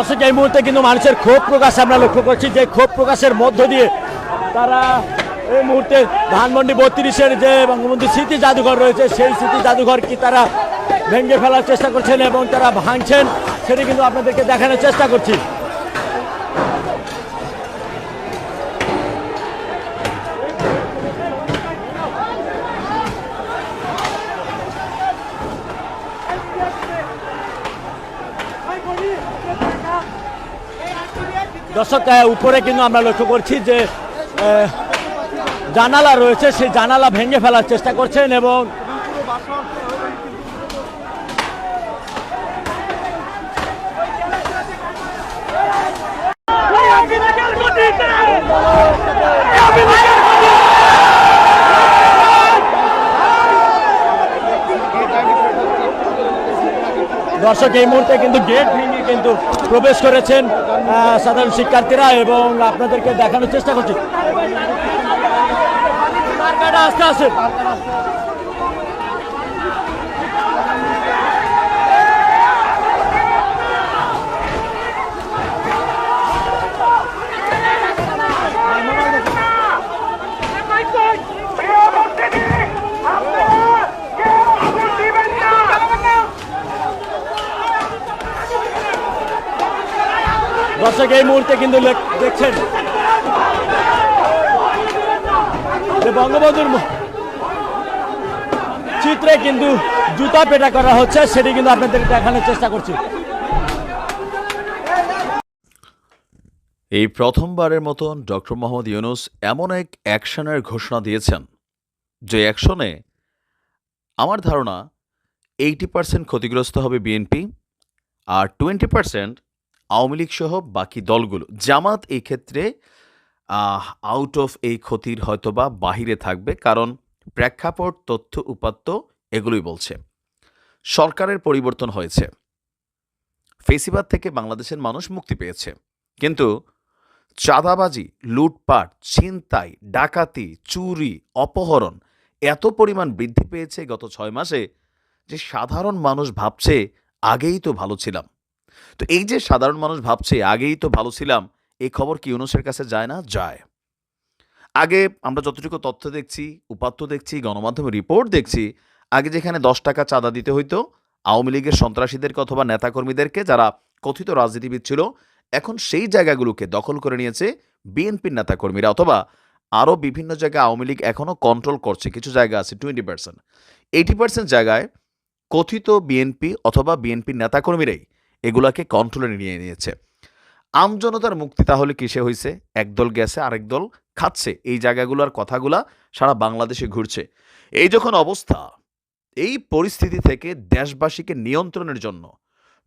দর্শক এই মুহূর্তে কিন্তু মানুষের ক্ষোভ প্রকাশ আমরা লক্ষ্য করছি যে ক্ষোভ প্রকাশের মধ্য দিয়ে তারা এই মুহূর্তে ধানমন্ডি বত্রিশের যে বঙ্গবন্ধু স্মৃতি জাদুঘর রয়েছে, সেই স্মৃতি জাদুঘর কি তারা ভেঙে ফেলার চেষ্টা করছেন এবং তারা ভাঙছেন, সেটি কিন্তু আপনাদেরকে দেখানোর চেষ্টা করছি। দর্শক উপরে কিন্তু আমরা লক্ষ্য করছি যে জানালা রয়েছে, সেই জানালা ভেঙে ফেলার চেষ্টা করছেন এবং দর্শক, এই মুহূর্তে কিন্তু গেট ভেঙে কিন্তু প্রবেশ করেছেন সাধারণ শিক্ষার্থীরা এবং আপনাদেরকে দেখানোর চেষ্টা করছি। আস্তে আস্তে দর্শক, এই মুহূর্তে কিন্তু দেখছেন বঙ্গবন্ধুর চিত্রে কিন্তু জুতা পেটা করা হচ্ছে, সেটি কিন্তু আপনাদের দেখানোর চেষ্টা করছি। এই প্রথমবারের মতন ডক্টর মোহাম্মদ ইউনুস এমন এক অ্যাকশনের ঘোষণা দিয়েছেন, যে অ্যাকশনে আমার ধারণা এইটি পার্সেন্ট ক্ষতিগ্রস্ত হবে বিএনপি, আর টোয়েন্টি পার্সেন্ট আওয়ামী লীগ সহ বাকি দলগুলো। জামাত এই ক্ষেত্রে আউট অফ এই ক্ষতির হয়তোবা বাহিরে থাকবে কারণ প্রেক্ষাপট, তথ্য, উপাত্ত এগুলোই বলছে। সরকারের পরিবর্তন হয়েছে। ফেসিবাদ থেকে বাংলাদেশের মানুষ মুক্তি পেয়েছে। কিন্তু চাঁদাবাজি, লুটপাট, ছিনতাই, ডাকাতি, চুরি, অপহরণ এত পরিমাণ বৃদ্ধি পেয়েছে গত ছয় মাসে যে সাধারণ মানুষ ভাবছে, আগেই তো ভালো ছিলাম। তো এই যে সাধারণ মানুষ ভাবছে, আগেই তো ভালো ছিলাম এই খবর কি ইউনুসের কাছে যায় না? যায়। আগে আমরা যতটুকু তথ্য দেখছি, উপাত্ত দেখছি, গণমাধ্যমে রিপোর্ট দেখছি, আগে যেখানে দশ টাকা চাঁদা দিতে হইতো, আওয়ামী লীগের সন্ত্রাসীদেরকে অথবা নেতাকর্মীদেরকে যারা কথিত রাজনীতিবিদ ছিল, এখন সেই জায়গাগুলোকে দখল করে নিয়েছে বিএনপির নেতাকর্মীরা অথবা আরও বিভিন্ন জায়গায় আওয়ামী লীগ এখনও কন্ট্রোল করছে। কিছু জায়গা আছে টোয়েন্টি পার্সেন্ট এইটি পার্সেন্ট জায়গায় কথিত বিএনপি অথবা বিএনপির নেতাকর্মীরাই এগুলাকে কন্ট্রোলে নিয়ে নিয়েছে। আমজনতার মুক্তি তাহলে কিসে হয়েছে একদল গেছে, আরেক দল খাচ্ছে। এই জায়গাগুলোর কথাগুলা সারা বাংলাদেশে ঘুরছে। এই যখন অবস্থা, এই পরিস্থিতি থেকে দেশবাসীকে নিয়ন্ত্রণের জন্য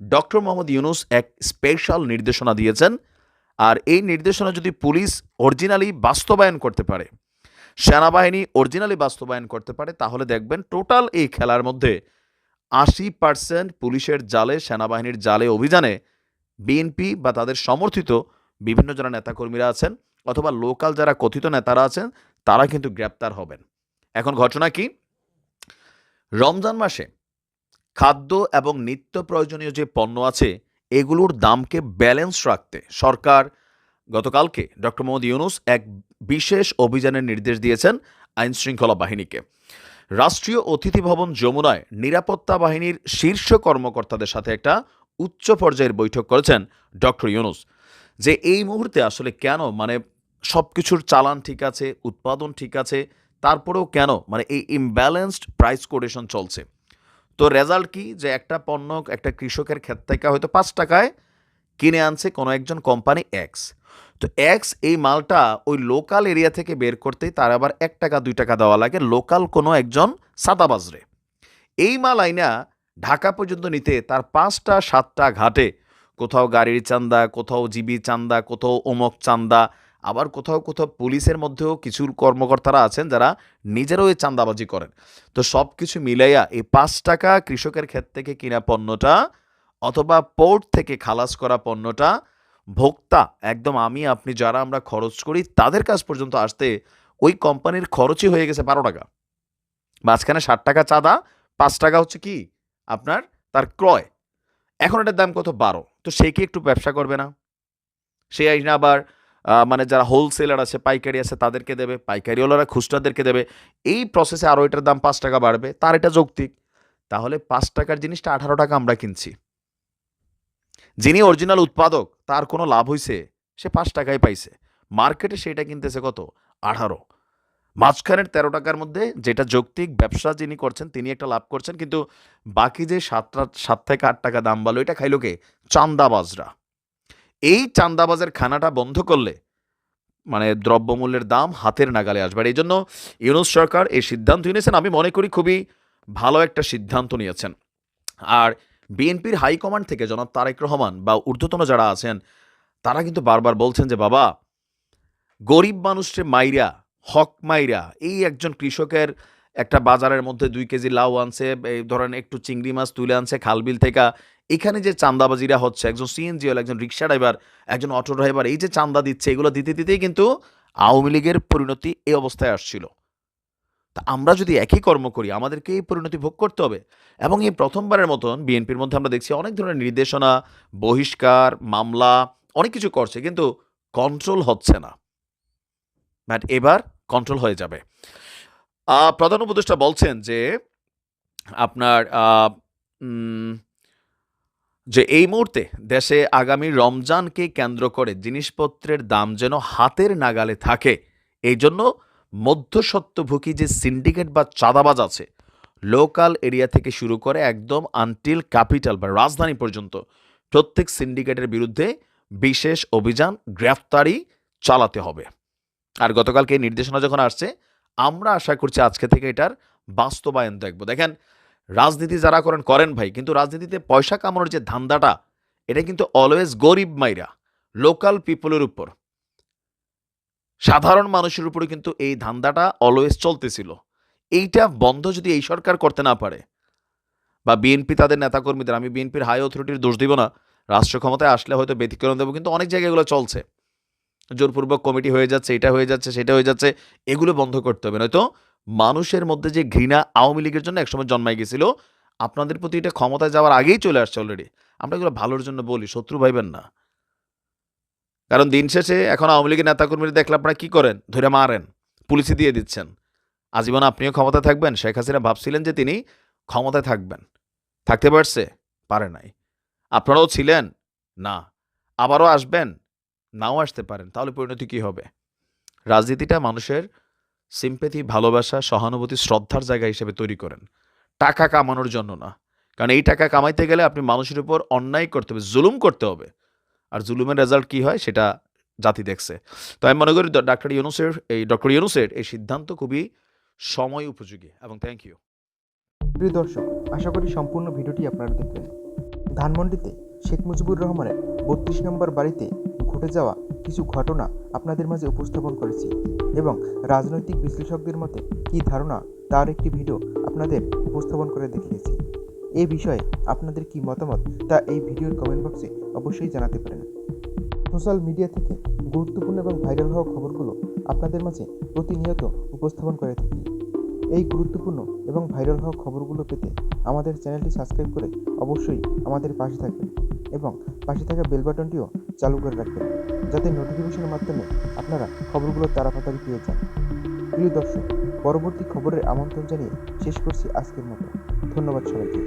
ডক্টর মোহাম্মদ ইউনুস এক স্পেশাল নির্দেশনা দিয়েছেন। আর এই নির্দেশনা যদি পুলিশ অরিজিনালি বাস্তবায়ন করতে পারে, সেনাবাহিনী অরিজিনালি বাস্তবায়ন করতে পারে, তাহলে দেখবেন টোটাল এই খেলার মধ্যে আশি পার্সেন্ট পুলিশের জালে, সেনাবাহিনীর জালে অভিযানে বিএনপি বা তাদের সমর্থিত বিভিন্ন যারা নেতাকর্মীরা আছেন অথবা লোকাল যারা কথিত নেতারা আছেন, তারা কিন্তু গ্রেপ্তার হবেন। এখন ঘটনা কি? রমজান মাসে খাদ্য এবং নিত্য প্রয়োজনীয় যে পণ্য আছে, এগুলোর দামকে ব্যালেন্স রাখতে সরকার গতকালকে ডক্টর মোহাম্মদ ইউনুস এক বিশেষ অভিযানের নির্দেশ দিয়েছেন আইনশৃঙ্খলা বাহিনীকে। রাষ্ট্রীয় অতিথি ভবন যমুনায় নিরাপত্তা বাহিনীর শীর্ষ কর্মকর্তাদের সাথে একটা উচ্চ পর্যায়ের বৈঠক করেছেন ডক্টর ইউনুস। যে এই মুহূর্তে আসলে কেন? মানে সব কিছুর চালান ঠিক আছে, উৎপাদন ঠিক আছে, তারপরেও কেন? মানে এই ইমব্যালেন্সড প্রাইস কোডেশন চলছে। তো রেজাল্ট কি? যে একটা পণ্য একটা কৃষকের ক্ষেত থেকে হয়তো পাঁচ টাকায় কিনে আনছে কোনো একজন কোম্পানি এক্স তো এক্স এই মালটা ওই লোকাল এরিয়া থেকে বের করতেই তার আবার এক টাকা, দুই টাকা দেওয়া লাগে। লোকাল কোনো একজন সাদাবাজরে। এই মাল আইনা ঢাকা পর্যন্ত নিতে তার পাঁচটা, সাতটা ঘাটে। কোথাও গাড়ির চান্দা, কোথাও জিবি চান্দা, কোথাও অমক চান্দা, আবার কোথাও কোথাও পুলিশের মধ্যেও কিছু কর্মকর্তারা আছেন যারা নিজেরাও এই চান্দাবাজি করেন। তো সব কিছু মিলাইয়া এই পাঁচ টাকা কৃষকের ক্ষেত থেকে কিনা পণ্যটা অথবা পোর্ট থেকে খালাস করা পণ্যটা ভোক্তা, একদম আমি, আপনি যারা আমরা খরচ করি, তাদের কাছ পর্যন্ত আসতে ওই কোম্পানির খরচই হয়ে গেছে বারো টাকা। মাঝখানে ষাট টাকা চাঁদা, পাঁচ টাকা হচ্ছে কি? আপনার তার ক্রয়। এখন এটার দাম কত? বারো। তো সে কি একটু ব্যবসা করবে না? সে আইনা আবার মানে যারা হোলসেলার আছে, পাইকারি আছে, তাদেরকে দেবে। পাইকারিওয়ালারা খুচরাদেরকে দেবে। এই প্রসেসে আরও এটার দাম পাঁচ টাকা বাড়বে। তার এটা যৌক্তিক। তাহলে পাঁচ টাকার জিনিসটা আঠারো টাকা আমরা কিনছি। যিনি অরিজিনাল উৎপাদক, তার কোনো লাভ হইছে? সে পাঁচ টাকায় পাইছে। মার্কেটে সেটা কিনতেছে কত? আঠারো। মাঝখানের তেরো টাকার মধ্যে যেটা যৌক্তিক ব্যবসা যিনি করছেন, তিনি একটা লাভ করছেন, কিন্তু বাকি যে সাতটা সাত থেকে আট টাকা দাম বালো এটা খাইলো কে? চান্দাবাজরা। এই চান্দাবাজের খানাটা বন্ধ করলে মানে দ্রব্যমূল্যের দাম হাতের নাগালে আসবে। আর এই জন্য ইউনুস সরকার এই সিদ্ধান্ত নিয়েছেন। আমি মনে করি খুবই ভালো একটা সিদ্ধান্ত নিয়েছেন। আর বিএনপির হাইকমান্ড থেকে জনাব তারেক রহমান বা ঊর্ধ্বতন যারা আছেন, তারা কিন্তু বারবার বলছেন যে, বাবা, গরিব মানুষের মাইরা, হক মাইরা, এই একজন কৃষকের একটা বাজারের মধ্যে দুই কেজি লাউ আনছে, এই ধরেন একটু চিংড়ি মাছ তুলে আনছে খালবিল থেকে, এখানে যে চান্দাবাজিরা হচ্ছে, একজন সিএনজি হল, একজন রিক্সা ড্রাইভার, একজন অটো ড্রাইভার, এই যে চান্দা দিচ্ছে, এগুলো দিতে দিতেই কিন্তু আওয়ামী লীগের পরিণতি এই অবস্থায় আসছিল। তা আমরা যদি একই কর্ম করি, আমাদেরকে এই পরিণতি ভোগ করতে হবে। এবং এই প্রথমবারের মতন বিএনপির মধ্যে আমরা দেখছি অনেক ধরনের নির্দেশনা, বহিষ্কার, মামলা, অনেক কিছু করছে, কিন্তু কন্ট্রোল হচ্ছে না। বাট এবার কন্ট্রোল হয়ে যাবে। প্রধান উপদেষ্টা বলছেন যে, আপনার যে এই মুহূর্তে দেশে আগামী রমজানকে কেন্দ্র করে জিনিসপত্রের দাম যেন হাতের নাগালে থাকে, এই জন্য মধ্যসত্ত্বভোগী যে সিন্ডিকেট বা চাঁদাবাজ আছে, লোকাল এরিয়া থেকে শুরু করে একদম আনটিল ক্যাপিটাল বা রাজধানী পর্যন্ত, প্রত্যেক সিন্ডিকেটের বিরুদ্ধে বিশেষ অভিযান গ্রেফতারি চালাতে হবে। আর গতকালকে নির্দেশনা যখন আসছে, আমরা আশা করছি আজকে থেকে এটার বাস্তবায়ন দেখব। দেখেন, রাজনীতি যারা করেন করেন ভাই, কিন্তু রাজনীতিতে পয়সা কামানোর যে ধান্দাটা, এটা কিন্তু অলওয়েজ গরিব মাইরা লোকাল পিপলের উপর। সাধারণ মানুষের উপরে কিন্তু এই ধান্দাটা অলওয়েজ চলতেছিল। এইটা বন্ধ যদি এই সরকার করতে না পারে, বা বিএনপি তাদের নেতাকর্মীদের, আমি বিএনপির হাই অথরিটির দোষ দিব না, রাষ্ট্র ক্ষমতায় আসলে হয়তো ব্যতিক্রম দেবো, কিন্তু অনেক জায়গায় এগুলো চলছে। জোরপূর্বক কমিটি হয়ে যাচ্ছে, এটা হয়ে যাচ্ছে, সেটা হয়ে যাচ্ছে, এগুলো বন্ধ করতে হবে। নয়তো মানুষের মধ্যে যে ঘৃণা আওয়ামী লীগের জন্য একসময় জন্মাই গেছিল, আপনাদের প্রতি এটা ক্ষমতায় যাওয়ার আগেই চলে আসছে অলরেডি আমরা এগুলো ভালোর জন্য বলি, শত্রু ভাইবেন না। কারণ দিন শেষে এখন আওয়ামী লীগের নেতাকর্মীরা দেখলে আপনারা কী করেন? ধরে মারেন পুলিশে দিয়ে দিচ্ছেন। আজীবন আপনিও ক্ষমতায় থাকবেন। শেখ হাসিনা ভাবছিলেন যে তিনি ক্ষমতায় থাকবেন। থাকতে পারছে? পারে নাই। আপনারাও ছিলেন? না। আবারও আসবেন? নাও আসতে পারেন। তাহলে পরিণতি কী হবে? রাজনীতিটা মানুষের সিম্পেথি ভালোবাসা, সহানুভূতি, শ্রদ্ধার জায়গা হিসেবে তৈরি করেন। টাকা কামানোর জন্য না। কারণ এই টাকা কামাইতে গেলে আপনি মানুষের উপর অন্যায় করতে হবে, জুলুম করতে হবে। আর জুলুমের রেজাল্ট কি হয় সেটা জাতি দেখছে। তো আমি মনে করি ডাক্তার ইউনুসের, এই ডক্টর ইউনুসের এই সিদ্ধান্ত খুবই সময় উপযোগী এবং থ্যাংক ইউ প্রিয় দর্শক, আশা করি সম্পূর্ণ ভিডিওটি আপনারা দেখবেন ধানমন্ডিতে শেখ মুজিবুর রহমানের বত্রিশ নম্বর বাড়িতে ঘটে যাওয়া কিছু ঘটনা আপনাদের মাঝে উপস্থাপন করেছি এবং রাজনৈতিক বিশ্লেষকদের মতে কী ধারণা তার একটি ভিডিও আপনাদের উপস্থাপন করে দেখিয়েছি। এ বিষয়ে আপনাদের কি মতামত তা এই ভিডিওর কমেন্ট বক্সে অবশ্যই জানাতে পারেন। সোশ্যাল মিডিয়া থেকে গুরুত্বপূর্ণ এবং ভাইরাল হওয়া খবরগুলো আপনাদের মাঝে প্রতিনিয়ত উপস্থাপন করে থাকি। এই গুরুত্বপূর্ণ এবং ভাইরাল হওয়া খবরগুলো পেতে আমাদের চ্যানেলটি সাবস্ক্রাইব করে অবশ্যই আমাদের পাশে থাকবেন এবং পাশে থাকা বেল বাটনটিও চালু করে রাখবেন, যাতে নোটিফিকেশনের মাধ্যমে আপনারা খবরগুলো তাড়াতাড়ি পেয়ে যান। প্রিয় দর্শক, পরবর্তী খবরের আমন্ত্রণ জানিয়ে শেষ করছি আজকের মতো। ধন্যবাদ সবাইকে।